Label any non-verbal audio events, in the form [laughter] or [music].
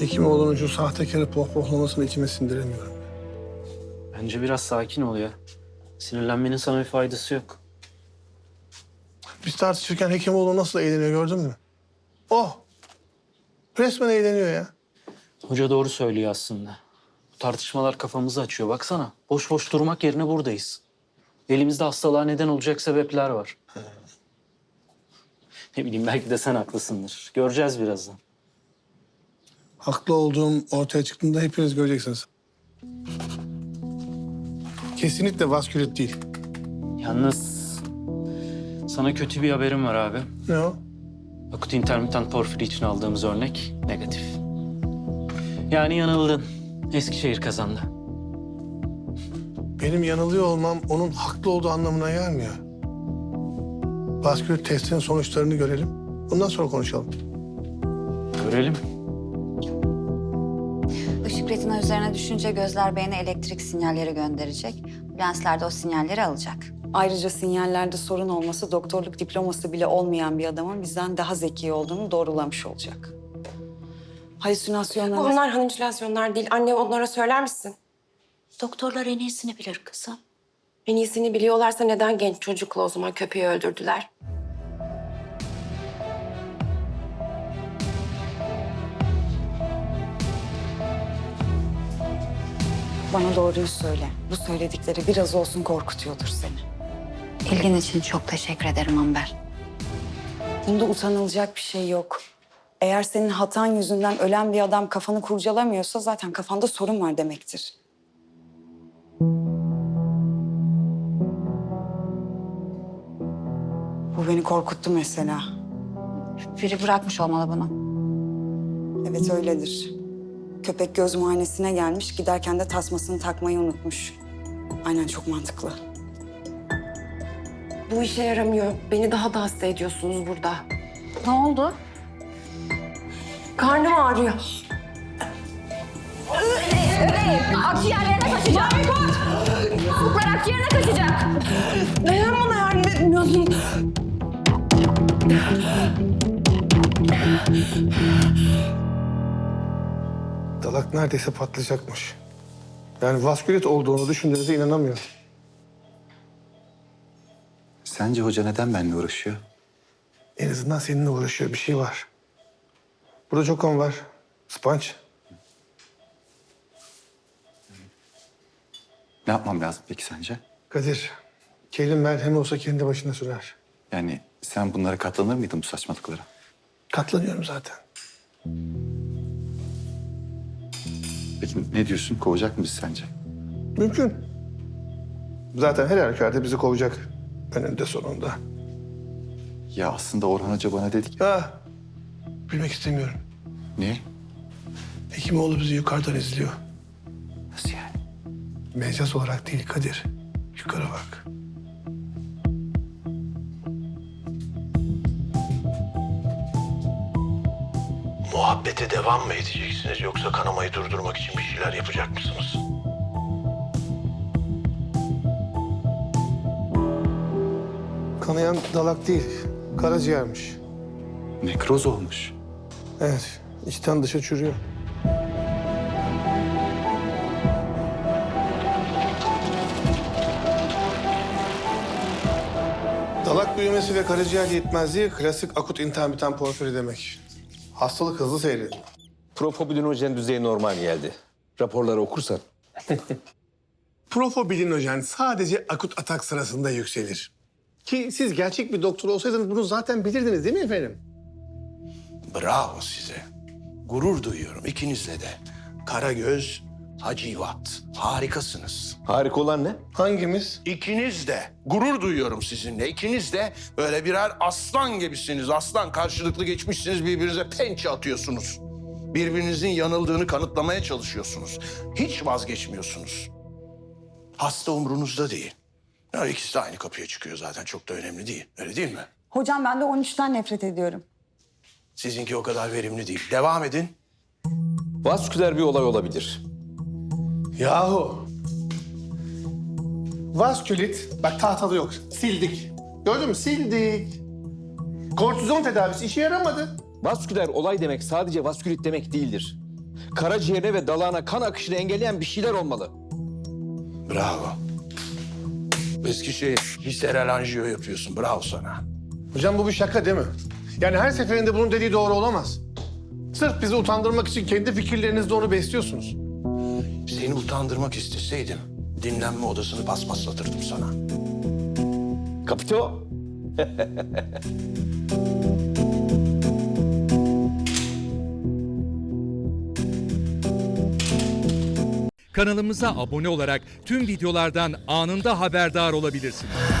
Hekimoğlu'nun şu sahtekarı pohpohlamasını içime sindiremiyorum. Bence biraz sakin ol ya. Sinirlenmenin sana bir faydası yok. Biz tartışırken Hekimoğlu nasıl eğleniyor gördün mü? Oh! Resmen eğleniyor ya. Hoca doğru söylüyor aslında. Bu tartışmalar kafamızı açıyor. Baksana boş boş durmak yerine buradayız. Elimizde hastalığa neden olacak sebepler var. ne bileyim belki de sen haklısındır. Göreceğiz birazdan. Haklı olduğum ortaya çıktığında hepiniz göreceksiniz. Kesinlikle vaskülit değil. Yalnız sana kötü bir haberim var abi. Ne o? Akut intermittent porfiri için aldığımız örnek negatif. Yani yanıldın. Eskişehir kazandı. Benim yanılıyor olmam onun haklı olduğu anlamına gelmiyor. Vaskülit testinin sonuçlarını görelim. Bundan sonra konuşalım. Görelim. Retina üzerine düşünce gözler beyne elektrik sinyalleri gönderecek. Lensler de o sinyalleri alacak. Ayrıca sinyallerde sorun olması doktorluk diploması bile olmayan bir adamın bizden daha zeki olduğunu doğrulamış olacak. Halüsinasyonlar... Bunlar halüsinasyonlar değil. Anne onlara söyler misin? Doktorlar en iyisini bilir kızım. En iyisini biliyorlarsa neden genç çocukla o zaman köpeği öldürdüler? Bana doğruyu söyle. Bu söyledikleri biraz olsun korkutuyordur seni. İlgin için çok teşekkür ederim Amber. Bunda utanılacak bir şey yok. Eğer senin hatan yüzünden ölen bir adam kafanı kurcalamıyorsa zaten kafanda sorun var demektir. Bu beni korkuttu mesela. Biri bırakmış olmalı bunu. Evet öyledir. Köpek göz muayenesine gelmiş, giderken de tasmasını takmayı unutmuş. Aynen çok mantıklı. Bu işe yaramıyor. Beni daha da hasta ediyorsunuz burada. Ne oldu? Karnım ağrıyor. Akciğerlerine kaçacak. Fuklar akciğerine kaçacak. Neden bana yardım etmiyorsun? Dalak neredeyse patlayacakmış. Yani vaskülit olduğunu düşündüğünüze inanamıyorum. Sence hoca neden benimle uğraşıyor? En azından seninle uğraşıyor. Bir şey var. Burada çok kan var. Sponge. Ne yapmam lazım peki sence? Kadir. Kerim merhemi olsa kendi başına sürer. Yani sen bunlara katlanır mıydın bu saçmalıklara? Katlanıyorum zaten. Ne diyorsun? Kovacak mı bizi sence? Mümkün. Zaten her halükarda bizi kovacak. Önünde sonunda. Ya aslında Orhan Hoca bana dedi ki... Ha, bilmek istemiyorum. Niye? Hekimoğlu bizi yukarıdan izliyor. Nasıl yani? Mecaz olarak değil Kadir. Yukarı bak. Muhabbete devam mı edeceksiniz yoksa kanamayı durdurmak için bir şeyler yapacak mısınız? Kanayan dalak değil, karaciğermiş. Nekroz olmuş. Evet, içten dışa çürüyor. Dalak büyümesi ve karaciğer yetmezliği klasik akut intermiten porfiri demek. Hastalık hızlı seyrediyor. Profobidinojen düzeyi normal geldi. Raporları okursan. [laughs] Profobilinojen sadece akut atak sırasında yükselir. Ki siz gerçek bir doktor olsaydınız bunu zaten bilirdiniz değil mi efendim? Bravo size. Gurur duyuyorum ikinizle de. Karagöz, Hacivat. Harikasınız. Harika olan ne? Hangimiz? İkiniz de. Gurur duyuyorum sizinle. İkiniz de böyle birer aslan gibisiniz. Aslan karşılıklı geçmişsiniz birbirinize pençe atıyorsunuz. Birbirinizin yanıldığını kanıtlamaya çalışıyorsunuz. Hiç vazgeçmiyorsunuz. Hasta umrunuzda değil. Ya ikisi de aynı kapıya çıkıyor zaten. Çok da önemli değil. Öyle değil mi? Hocam ben de 13'ten nefret ediyorum. Sizinki o kadar verimli değil. Devam edin. Vasküler bir olay olabilir. Yahu. Vaskülit, bak tahtalı yok. Sildik. Gördün mü? Sildik. Kortizon tedavisi işe yaramadı. Vasküler olay demek sadece vaskülit demek değildir. Karaciğerine ve dalağına kan akışını engelleyen bir şeyler olmalı. Bravo. Eskişehir visceral anjiyo yapıyorsun. Bravo sana. Hocam bu bir şaka değil mi? Yani her seferinde bunun dediği doğru olamaz. Sırf bizi utandırmak için kendi fikirlerinizle onu besliyorsunuz. Seni utandırmak isteseydim dinlenme odasını paspaslatırdım sana. Kapito. Kanalımıza abone olarak tüm videolardan anında haberdar olabilirsiniz.